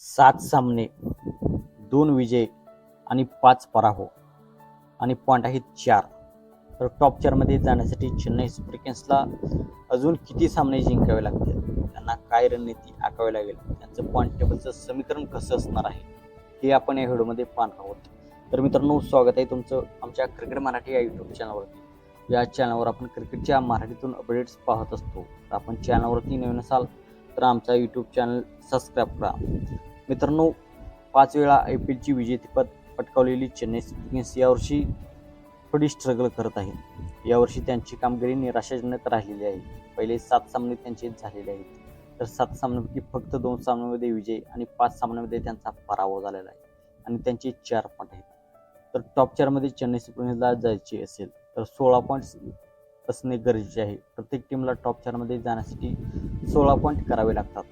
सात सामने दोन विजय आणि पाच पराभव आणि पॉईंट आहेत चार. तर टॉप चारमध्ये जाण्यासाठी चेन्नई सुपर किंग्सला अजून किती सामने जिंकावे लागतील? त्यांना काय रणनीती आखावी लागेल? त्यांचं पॉईंट टेबलचं समीकरण कसं असणार आहे? हे आपण या व्हिडिओमध्ये पाहणार आहोत. तर मित्रांनो स्वागत आहे तुमचं आमच्या क्रिकेट मराठी या यूट्यूब चॅनलवरती या चॅनलवर आपण क्रिकेटच्या मराठीतून अपडेट्स पाहत असतो. तर आपण चॅनलवरती नवीन असाल तर आमचा यूट्यूब चॅनल सबस्क्राईब करा. मित्रांनो पाच वेळा आय पी एलची विजेतेपद पटकावलेली चेन्नई सुपर किंग्स यावर्षी थोडी स्ट्रगल करत आहे. यावर्षी त्यांची कामगिरी निराशाजनक राहिलेली आहे. पहिले सात सामने त्यांचे झालेले आहेत. तर सात सामन्यांपैकी फक्त दोन सामन्यांमध्ये विजय आणि पाच सामन्यांमध्ये त्यांचा पराभव झालेला आहे. आणि त्यांचे चार पॉईंट आहेत. तर टॉप चारमध्ये चेन्नई सुपर किंग्सला जायचे असेल तर सोळा पॉईंट्स असणे गरजेचे आहे. प्रत्येक टीमला टॉप चारमध्ये जाण्यासाठी सोळा पॉईंट करावे लागतात.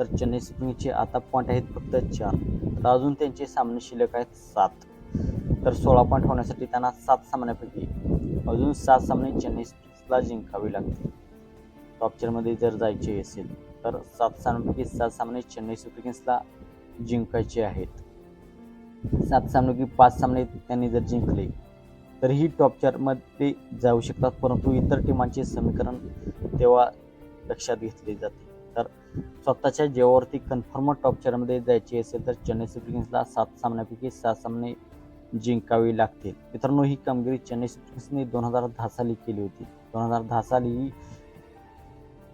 तर चेन्नई सुपरिंगचे आता पॉईंट आहेत फक्त चार. तर अजून त्यांचे सामने शिल्लक आहेत सात. तर सोळा पॉईंट होण्यासाठी त्यांना सात सामन्यापैकी अजून सात सामने चेन्नई सुपरिंग्सला जिंकावे लागतील. टॉप चारमध्ये जर जायचे असेल तर सात सामन्यापैकी सात सामने चेन्नई सुपर किंग्सला जिंकायचे आहेत. सात सामन्यापैकी पाच सामने त्यांनी जर जिंकले तरीही टॉप चारमध्ये जाऊ शकतात परंतु इतर टीमांचे समीकरण तेव्हा लक्षात घेतले जाते. तर स्वतःच्या जेवावरती कन्फर्म टॉप चारमध्ये जायची असेल तर चेन्नई सुपर किंग्सला सात सामन्यापैकी सात सामने जिंकावी लागतील. मित्रांनो ही कामगिरी चेन्नई सुपर किंग्सने दोन हजार दहा साली केली होती. दोन हजार दहा साली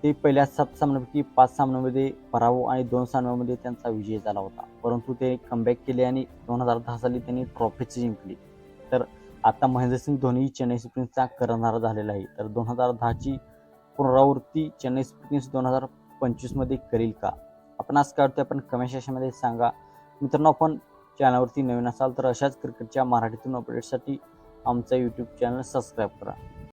ते पहिल्या सात सामन्यापैकी पाच सामन्यामध्ये पराभव आणि दोन सामन्यामध्ये त्यांचा विजय झाला होता. परंतु ते कमबॅक केले आणि दोन हजार दहा साली त्यांनी ट्रॉफीच जिंकली. तर आता महेंद्रसिंग धोनी चेन्नई सुपर किंग्सचा करणारा झालेला आहे. तर दोन हजार दहाची पुनरावृत्ती चेन्नई सुपर किंग्स दोन हजार पंचवीसमध्ये करील का? आपण आज काय वाटतं आपण कमेंट सेक्शनमध्ये सांगा. मित्रांनो आपण चॅनलवरती नवीन असाल तर अशाच क्रिकेटच्या मराठीतून अपडेटसाठी आमचा यूट्यूब चॅनल सबस्क्राईब करा.